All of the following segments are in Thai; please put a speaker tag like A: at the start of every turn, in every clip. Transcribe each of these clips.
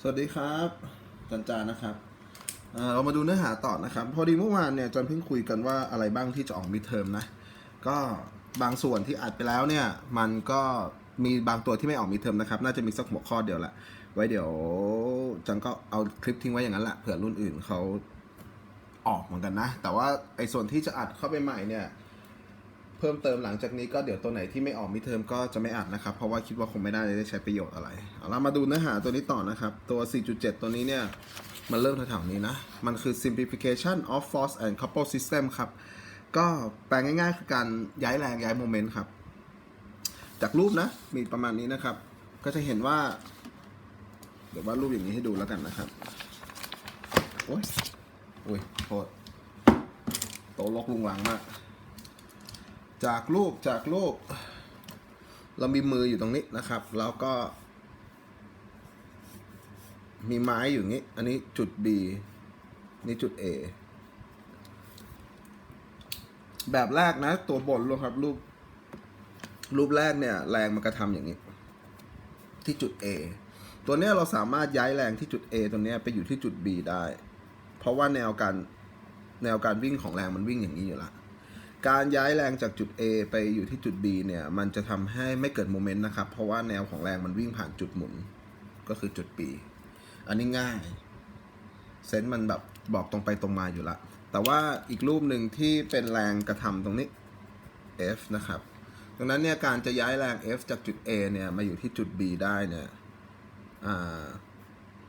A: สวัสดีครับจันจานะครับเรามาดูเนื้อหาต่อนะครับ พอดีเมื่อวานเนี่ยจันเพิ่งคุยกันว่าอะไรบ้างที่จะออกมิดเทอมนะ ก็บางส่วนที่อัดไปแล้วเนี่ยมันก็มีบางตัวที่ไม่ออกมิดเทอมนะครับ น่าจะมีสักหัวข้อเดียวแหละไว้เดี๋ยวจันก็เอาคลิปทิ้งไว้อย่างนั้นแหละเผื่อรุ่นอื่นเขาออกเหมือนกันนะ แต่ว่าไอ้ส่วนที่จะอัดเข้าไปใหม่เนี่ย เพิ่มเติมหลังจากนี้ก็เดี๋ยวตัวไหนที่ไม่ออกมิเทอมก็จะไม่อัดนะครับ เพราะว่าคิดว่าคงไม่ได้ได้ใช้ประโยชน์อะไรเอาเรามาดูเนื้อหาตัวนี้ต่อนะครับ ตัว 4.7 ตัวนี้เนี่ย มันเริ่มแถวๆนี้นะ มันคือ simplification of force and couple system ครับ ก็แปลงง่ายๆคือการย้ายแรงย้ายโมเมนต์ครับ จากรูปนะ มีประมาณนี้นะครับ ก็จะเห็นว่า เดี๋ยววาดรูปอย่างนี้ให้ดูแล้วกันนะครับโอ้ยโอ้ยโทษโตะลกลุงลังมาก จากรูปจากรูป เรามีมืออยู่ตรงนี้นะครับ แล้วก็ มีไม้อยู่นี้ อันนี้จุด B นี่จุด A แบบแรกนะ ตัวบนรูปครับ รูป รูปแรกเนี่ย แรงมันกระทำอย่างนี้ ที่จุด A ตัวเนี้ยเราสามารถย้ายแรงที่จุด A ตัวเนี้ยไปอยู่ที่จุด B ได้ เพราะว่าแนวการแนวการวิ่งของแรงมันวิ่งอย่างนี้อยู่ละ การย้ายแรงจากจุด A ไปอยู่ที่จุด B เนี่ย มันจะทำให้ไม่เกิดโมเมนต์นะครับ เพราะว่าแนวของแรงมันวิ่งผ่านจุดหมุน ก็คือจุด B อันนี้ง่าย เซนส์มันแบบบอกตรงไปตรงมาอยู่ละ แต่ว่าอีกรูปหนึ่งที่เป็นแรงกระทำตรงนี้ F นะครับ ดังนั้นเนี่ยการจะย้ายแรง F จากจุด A เนี่ยมาอยู่ที่จุด B ได้เนี่ยอ่า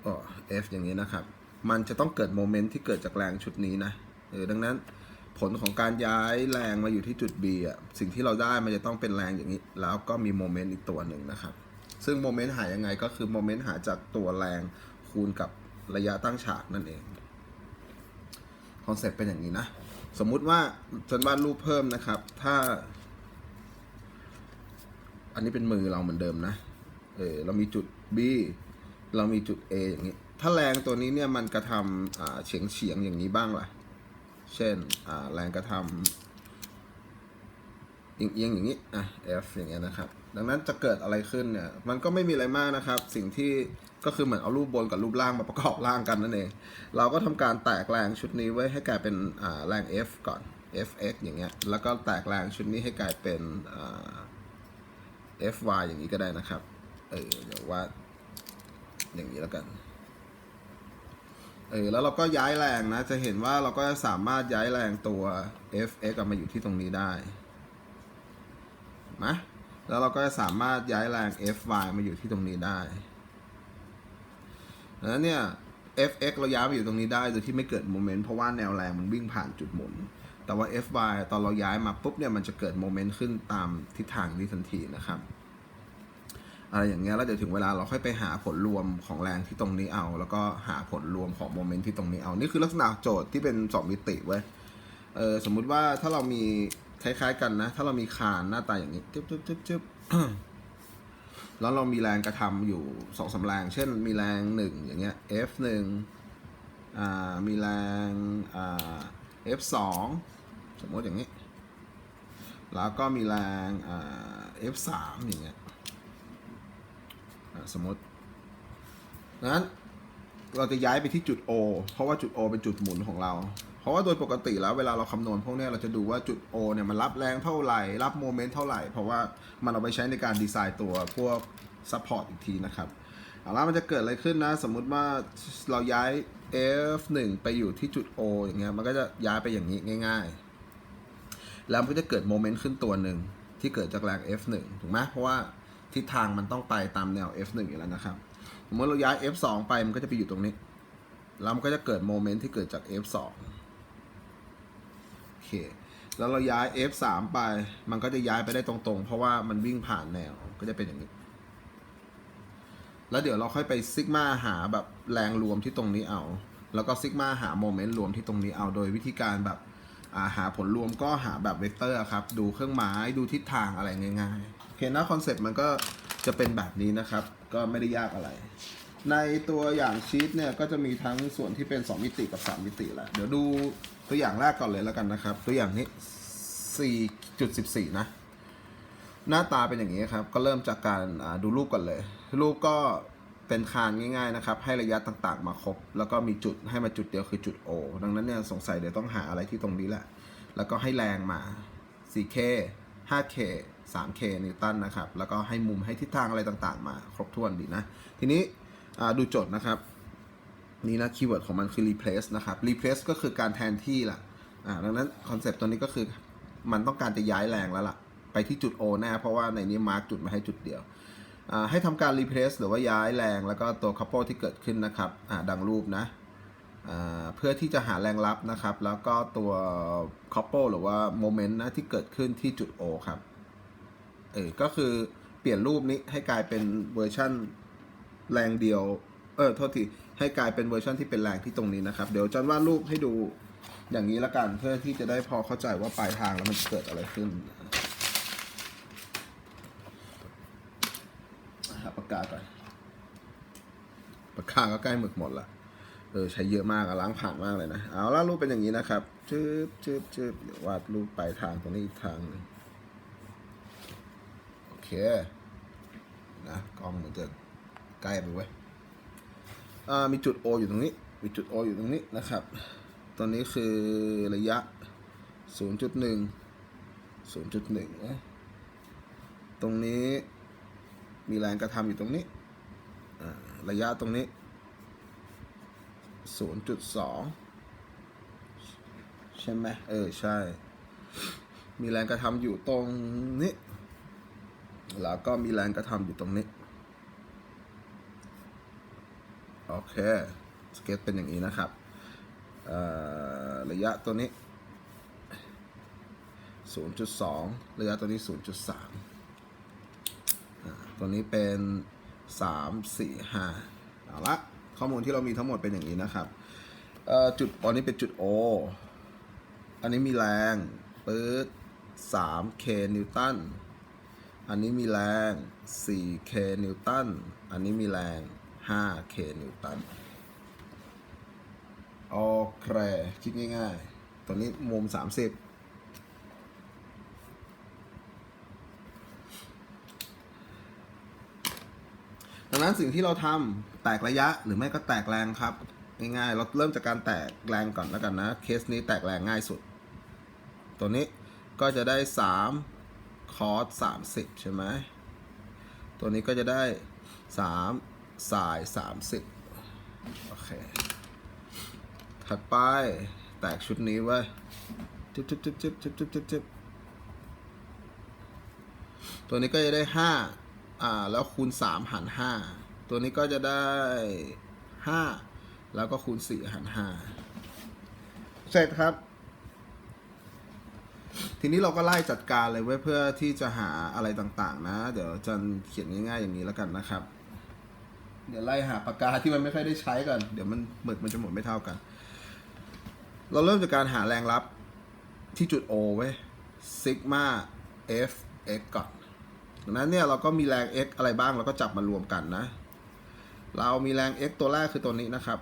A: อ๋อ F อย่างนี้นะครับ มันจะต้องเกิดโมเมนต์ที่เกิดจากแรงชุดนี้นะเออดังนั้น ผลของการย้ายแรงมาอยู่ที่จุด B อะสิ่งที่เราได้มันจะต้องเป็นแรงอย่างนี้ แล้วก็มีโมเมนต์อีกตัวหนึ่งนะครับ ซึ่งโมเมนต์หายังไงก็คือโมเมนต์หาจากตัวแรงคูณกับระยะตั้งฉากนั่นเองคอนเซ็ปต์เป็นอย่างนี้นะ สมมุติว่าจนวาดรูปเพิ่มนะครับ ถ้า อันนี้เป็นมือเราเหมือนเดิมนะ เออเรามีจุด B เรามีจุด A อย่างนี้ ถ้าแรงตัวนี้เนี่ยมันกระทำเฉียงเฉียงๆอย่างนี้บ้างล่ะ เช่นแรงกระทำเอียงๆอย่างนี้อะ F อย่างเงี้ยนะครับ ดังนั้นจะเกิดอะไรขึ้นเนี่ยมันก็ไม่มีอะไรมากนะครับ สิ่งที่ก็คือเหมือนเอารูปบนกับรูปล่างมาประกอบร่างกันนั่นเอง เราก็ทำการแตกแรงชุดนี้ไว้ให้กลายเป็นแรง F ก่อน Fx อย่างเงี้ย แล้วก็แตกแรงชุดนี้ให้กลายเป็น fy อย่างนี้ก็ได้นะครับ เออเดี๋ยวว่า อย่างนี้แล้วกัน เออแล้วเราก็ย้ายแรงนะ จะเห็นว่าเราก็สามารถย้ายแรงตัว fx กลับมาอยู่ที่ตรงนี้ได้มะแล้วเราก็จะสามารถย้ายแรง fy มาอยู่ที่ตรงนี้ได้ดังนั้นเนี่ย fx เราย้ายมาอยู่ตรงนี้ได้โดยที่ไม่เกิดโมเมนต์เพราะว่าแนวแรงมันวิ่งผ่านจุดหมุน แต่ว่า fy ตอนเราย้ายมาปุ๊บเนี่ยมันจะเกิดโมเมนต์ขึ้นตามทิศทางนี้ทันทีนะครับ อะไรอย่างเงี้ยแล้วเดี๋ยวถึงเวลาเราค่อยไปหาผลรวมของแรงที่ตรงนี้เอา แล้วก็หาผลรวมของโมเมนต์ที่ตรงนี้เอา นี่คือลักษณะโจทย์ที่เป็นสองมิติเว้ยเออสมมุติว่าถ้าเรามีคล้าย ๆ กันนะ ถ้าเรามีคานหน้าตาอย่างนี้จึ๊บจึ๊บจึ๊บจึ๊บแล้วเรามีแรงกระทำอยู่สองสาแรง เช่น มีแรงหนึ่งอย่างเงี้ย F หนึ่งอ่ามีแรงอ่า F สองสมมติอย่างนี้ แล้วก็มีแรงอ่า F สามอย่างเงี้ย สมมติดังนั้นเราจะย้ายไปที่จุด O เพราะว่าจุด O เป็นจุดหมุนของเรา เพราะว่าโดยปกติแล้วเวลาเราคำนวณพวกนี้เราจะดูว่าจุด O เนี่ยมันรับแรงเท่าไหร่ รับโมเมนต์เท่าไหร่ เพราะว่ามันเอาไปใช้ในการดีไซน์ตัวพวกซัพพอร์ตอีกทีนะครับเอาละมันจะเกิดอะไรขึ้นนะ สมมุติว่าเราย้าย F1 ไปอยู่ที่จุด O อย่างเงี้ยมันก็จะย้ายไปอย่างนี้ง่าย ๆ แล้วมันก็จะเกิดโมเมนต์ขึ้นตัวหนึ่งที่เกิดจากแรง F1 ถูกไหมเพราะว่า ทิศทางมันต้องไปตามแนว F1 อยู่แล้วนะครับสมมติเราย้าย F2 ไปมันก็จะไปอยู่ตรงนี้ แล้วมันก็จะเกิดโมเมนต์ที่เกิดจาก F2 โอเค แล้วเราย้าย F3 ไป มันก็จะย้ายไปได้ตรงๆ เพราะว่ามันวิ่งผ่านแนวก็จะเป็นอย่างนี้ แล้วเดี๋ยวเราค่อยไปซิกมาหาแบบแรงรวมที่ตรงนี้เอา แล้วก็ซิกมาหาโมเมนต์รวมที่ตรงนี้เอา โดยวิธีการแบบาหาผลรวมก็หาแบบเวกเตอร์ครับ ดูเครื่องหมาย ดูทิศทางอะไรง่ายๆ เคนะคอนเซ็ปต์มันก็จะเป็นแบบนี้นะครับ ก็ไม่ได้ยากอะไร ในตัวอย่างชีตเนี่ยก็จะมีทั้งส่วนที่เป็น 2 มิติกับ 3 มิติแหละเดี๋ยวดูตัวอย่างแรกก่อนเลยแล้วกันนะครับ ตัวอย่างนี้ 4.14 นะ หน้าตาเป็นอย่างนี้ครับ ก็เริ่มจากการดูรูปก่อนเลย รูปก็เป็นคานง่ายๆนะครับ ให้ระยะต่างๆ มาครบ แล้วก็มีจุดให้มาจุดเดียวคือจุด O ดังนั้นเนี่ยสงสัยเดี๋ยวต้องหาอะไรที่ตรงนี้แหละ แล้วก็ให้แรงมา 4K 5K 3K นิวตันนะครับ แล้วก็ให้มุมให้ทิศทางอะไรต่างๆ มาครบถ้วนดีนะ ทีนี้ดูโจทย์นะครับ นี่นะคีย์เวิร์ดของมันคือ replace นะครับ replace ก็คือการแทนที่ล่ะอ่าดังนั้นคอนเซปต์ตัวนี้ก็คือมันต้องการจะย้ายแรงแล้วล่ะ ไปที่จุด O แน่เพราะว่าในนี้มาร์กจุดมาให้จุดเดียวอ่าให้ทำการ replace หรือว่าย้ายแรงแล้วก็ตัว couple ที่เกิดขึ้นนะครับอ่าดังรูปนะอ่าเพื่อที่จะหาแรงรับนะครับ แล้วก็ตัว couple หรือว่า moment นะที่เกิดขึ้นที่จุด O ครับ ออก็คือเปลี่ยนรูปนี้ให้กลายเป็นเวอร์ชั่นแรงเดียว เออโทษทีให้กลายเป็นเวอร์ชันที่เป็นแรงที่ตรงนี้นะครับ เดี๋ยวจอนวาดรูปให้ดูอย่างนี้ละกันเพื่อที่จะได้พอเข้าใจว่าปลายทางแล้วมันเกิดอะไรขึ้นหาปากกาก่อนปากกาก็ใกล้หมึกหมดละเออใช้เยอะมากอะล้างผ่านมากเลยนะ เอาละรูปเป็นอย่างนี้นะครับชืบชืบชืบวาดรูปปลายทางตรงนี้อีกทางนึง เคนะกล้องมันจะใกล้ไปเว้ยอ่ามีจุด O อยู่ตรงนี้ มีจุด O อยู่ตรงนี้นะครับ ตอนนี้คือระยะ 0.1 0.1นะตรงนี้มีแรงกระทำอยู่ตรงนี้ ระยะตรงนี้ 0.2 ใช่ไหมเออ ใช่ มีแรงกระทำอยู่ตรงนี้ แล้วก็มีแรงกระทำอยู่ตรงนี้ โอเค สเก็ตเป็นอย่างนี้นะครับ ระยะตัวนี้ 0.2 ระยะตัวนี้ 0.3 ตัวนี้เป็นสามสี่ห้าเอาละ ข้อมูลที่เรามีทั้งหมดเป็นอย่างนี้นะครับจุดตอนนี้เป็นจุด O อันนี้มีแรงปื๊ดสามเคนิวตัน อันนี้มีแรง 4K นิวตัน อันนี้มีแรง 5K นิวตัน โอเค คิดง่ายๆ ตัวนี้มุม 30ดังนั้นสิ่งที่เราทำแตกระยะหรือไม่ก็แตกแรงครับ ง่ายๆ เราเริ่มจากการแตกแรงก่อนแล้วกันนะ เคสนี้แตกแรงง่ายสุด ตัวนี้ก็จะได้ 3 คอร์สสามสิบใช่ไหมตัวนี้ก็จะได้สามสายสามสิบโอเค ถัดไป แตกชุดนี้ไว้จิบจิบจิบจิบจิบจิบจิบตัวนี้ก็จะได้ห้าอ่า แล้วคูณสามหารห้าตัวนี้ก็จะได้ห้าแล้วก็คูณสี่หารห้าเสร็จครับ ทีนี้เราก็ไล่จัดการเลยไว้ยเพื่อที่จะหาอะไรต่างๆ นะ เดี๋ยวจันเขียนง่ายๆอย่างนี้แล้วกันนะครับ เดี๋ยวไล่หาปากกาที่มันไม่ค่อยได้ใช้กันเดี๋ยวมันหมึกมันจะหมดไม่เท่ากัน เราเริ่มจากการหาแรงรับที่จุด O ไว้ยซิกมา F x ก่อนดังนั้นเนี่ยเราก็มีแรง x อะไรบ้างเราก็จับมารวมกันนะ เรามีแรง x ตัวแรกคือตัวนี้นะครับ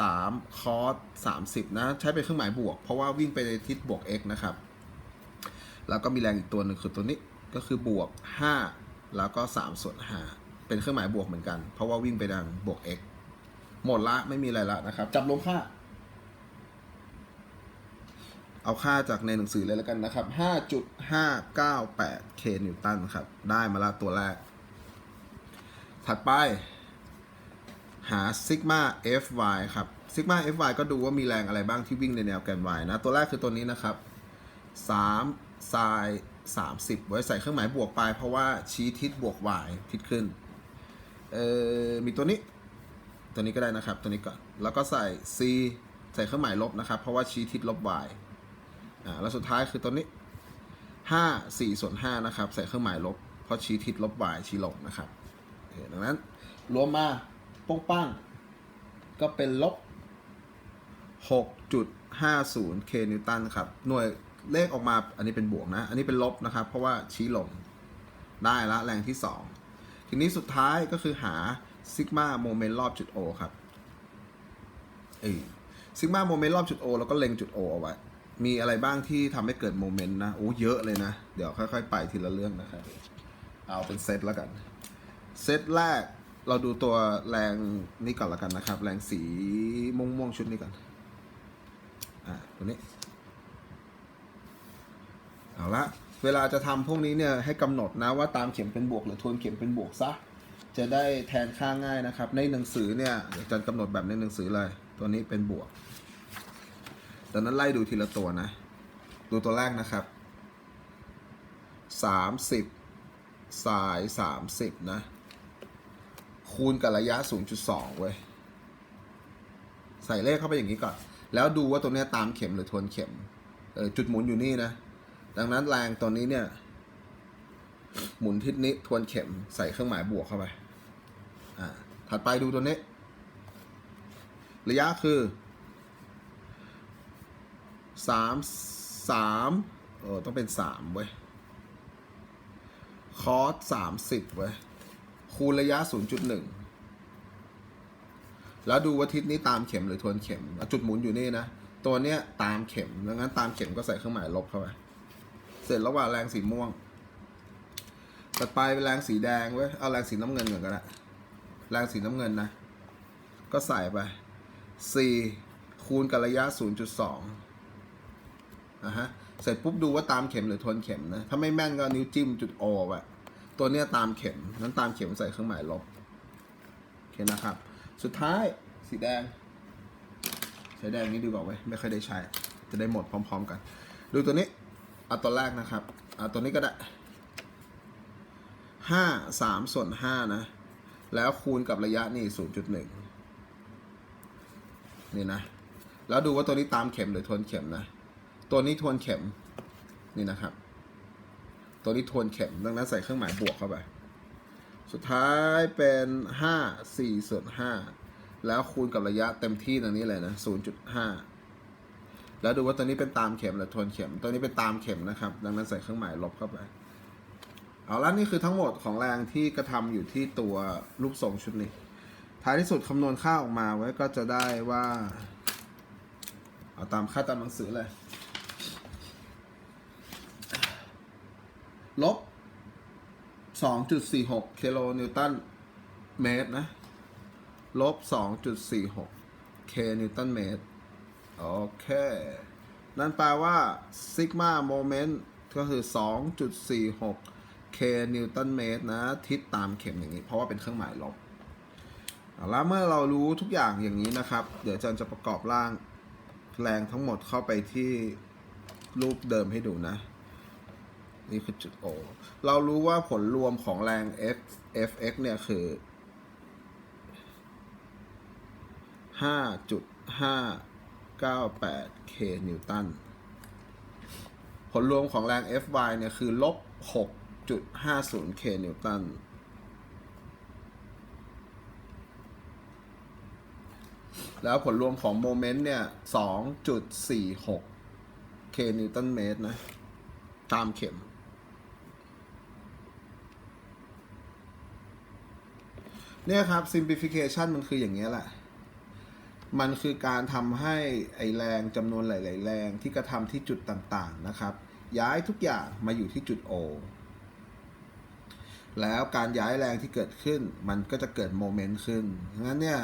A: 3 cos 30 นะ ใช้เป็นเครื่องหมายบวก เพราะว่าวิ่งไปในทิศบวก x นะครับ แล้วก็มีแรงอีกตัวหนึ่งคือตัวนี้ก็คือบวก 5 แล้วก็3ส่วน5เป็นเครื่องหมายบวกเหมือนกัน เพราะว่าวิ่งไปทางบวก x หมดละไม่มีอะไรละนะครับ จับลงค่า เอาค่าจากในหนังสือเลยแล้วกันนะครับ 5.598 k นิวตันครับ ได้มาละตัวแรก ถัดไป หาซิกมา fy ครับซิกมา fy ก็ดูว่ามีแรงอะไรบ้างที่วิ่งในแนวแกน y นะ ตัวแรกคือตัวนี้นะครับ3 sin 30 ไว้ใส่เครื่องหมายบวกไป เพราะว่าชี้ทิศบวก y ทิศขึ้น เอ่อ มีตัวนี้ ตัวนี้ก็ได้นะครับ ตัวนี้ก่อน แล้วก็ใส่ c ใส่เครื่องหมายลบนะครับ เพราะว่าชี้ทิศลบ y อ่า แล้วสุดท้ายคือตัวนี้ 5 4ส่วน5นะครับ ใส่เครื่องหมายลบ เพราะชี้ทิศลบ y ชี้ลบนะครับดังนั้นรวมมาป้งป้งก็เป็นลบ 6.50 k นิวตันครับ หน่วย เลขออกมาอันนี้เป็นบวกนะ อันนี้เป็นลบนะครับ เพราะว่าชี้ลงได้ละแรงที่ 2 ทีนี้สุดท้ายก็คือหาซิกมาโมเมนต์รอบจุด O ครับเอซิกมาโมเมนต์รอบจุด O แล้วก็เล็งจุด O เอาไว้ มีอะไรบ้างที่ทำให้เกิดโมเมนต์นะโอ้เยอะเลยนะ เดี๋ยวค่อยๆ ไปทีละเรื่องนะครับ เอาเป็นเซตแล้วกัน เซตแรกเราดูตัวแรงนี้ก่อนละกันนะครับ แรงสีม่วงๆชุดนี้ก่อน อ่าตัวนี้ เอาละเวลาจะทำพวกนี้เนี่ยให้กำหนดนะว่าตามเข็มเป็นบวก หรือทวนเข็มเป็นบวกซะจะได้แทนค่าง่ายนะครับ ในหนังสือเนี่ยเดี๋ยวอาจะกำหนดแบบในหนังสือเลย ตัวนี้เป็นบวกดังนั้นไล่ดูทีละตัวนะ ดูตัวแรกนะครับสามสิบสายสามสิบนะ คูณกับระยะ 0.2 เว้ย ใส่เลขเข้าไปอย่างนี้ก่อน แล้วดูว่าตัวนี้ตามเข็มหรือทวนเข็ม จุดหมุนอยู่นี่นะ ดังนั้นแรงตัวนี้เนี่ย หมุนทิศนี้ทวนเข็มใส่เครื่องหมายบวกเข้าไป อ่า ถัดไปดูตัวนี้ ระยะคือสามสามเออต้องเป็นสามเว้ย คอสสามสิบเว้ย คูณระยะ0.1แล้วดูว่าทิศนี้ตามเข็มหรือทวนเข็ม จุดหมุนอยู่นี่นะ ตัวเนี้ยตามเข็ม ดังนั้นตามเข็มก็ใส่เครื่องหมายลบเข้าไป สร็จระหว่างแรงสีม่วงต่อไปเป็นแรงสีแดงเว้ยเอาแรงสีน้ำเงินก่อนก็ได้แรงสีน้ำเงินนะ ก็ใส่ไป4คูณกับระยะ 0.2นะฮะเสร็จปุ๊บดูว่าตามเข็มหรือทวนเข็มนะ ถ้าไม่แม่นก็นิ้วจิ้มจุดโอไว้ตัวเนี้ยตามเข็มนั้นตามเข็มใส่เครื่องหมายลบโอเคนะครับ สุดท้ายสีแดงใช้แดงนี้ดีกว่าไว้ไม่ค่อยได้ใช้ จะได้หมดพร้อม ๆ กัน ดูตัวนี้ เอาตัวแรกนะครับเอาตัวนี้ก็ได้ห้าสามส่วนห้านะ แล้วคูณกับระยะนี่ศูนย์จุดหนึ่งนี่นะ แล้วดูว่าตัวนี้ตามเข็มหรือทวนเข็มนะ ตัวนี้ทวนเข็มนี่นะครับ ตัวนี้ทวนเข็มดังนั้นใส่เครื่องหมายบวกเข้าไป สุดท้ายเป็นห้าสี่ส่วนห้าแล้วคูณกับระยะเต็มที่ตรงนี้เลยนะศูนย์จุดห้า แล้วดูว่าตัวนี้เป็นตามเข็มหรือทวนเข็ม ตัวนี้เป็นตามเข็มนะครับ ดังนั้นใส่เครื่องหมายลบเข้าไป เอาละนี่คือทั้งหมดของแรงที่กระทำอยู่ที่ตัวรูปทรงชุดนี้ ท้ายที่สุดคำนวณค่าออกมาไว้ก็จะได้ว่า เอาตามค่าตามหนังสือเลย ลบ 2.46กิโลนิวตันเมตรนะ ลบ 2.46เคนิวตันเมตร โอเค นั่นแปลว่าซิกมาโมเมนต์ก็คือ 2.46คนิวตันเมตรนะ ทิศตามเข็มอย่างนี้ เพราะว่าเป็นเครื่องหมายลบแล้วเมื่อเรารู้ทุกอย่างอย่างนี้นะครับ เดี๋ยวอาจารย์จะประกอบร่างแรงทั้งหมดเข้าไปที่รูปเดิมให้ดูนะ นี่คือจุดโอเรารู้ว่าผลรวมของแรง x fx เนี่ยคือ 5.5 98k นิวตัน ผลรวมของแรง Fy เนี่ยคือลบ 6.50k นิวตัน แล้วผลรวมของโมเมนต์เนี่ย 2.46k นิวตันเมตรนะ ตามเข็มเนี่ยครับ simplification มันคืออย่างเงี้ยแหละ มันคือการทำให้ไอแรงจำนวนหลาย ๆ แรงที่กระทำที่จุดต่างๆนะครับ ย้ายทุกอย่างมาอยู่ที่จุด O แล้วการย้ายแรงที่เกิดขึ้น มันก็จะเกิดโมเมนต์ขึ้นงั้นเนี่ย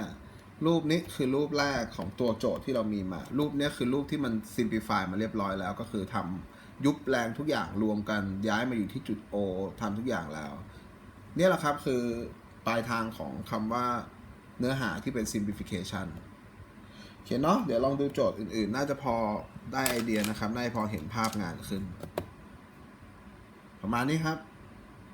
A: รูปนี้คือรูปแรกของตัวโจทย์ที่เรามีมา รูปนี้คือรูปที่มัน simplify มาเรียบร้อยแล้ว ก็คือทำยุบแรงทุกอย่างรวมกันย้ายมาอยู่ที่จุด O ทำทุกอย่างแล้ว เนี่ยแหละครับคือปลายทางของคำว่าเนื้อหาที่เป็น simplification โอเคเนาะเดี๋ยวลองดูโจทย์อื่นๆ น่าจะพอได้ไอเดียนะครับ ได้พอเห็นภาพงานขึ้น ประมาณนี้ครับ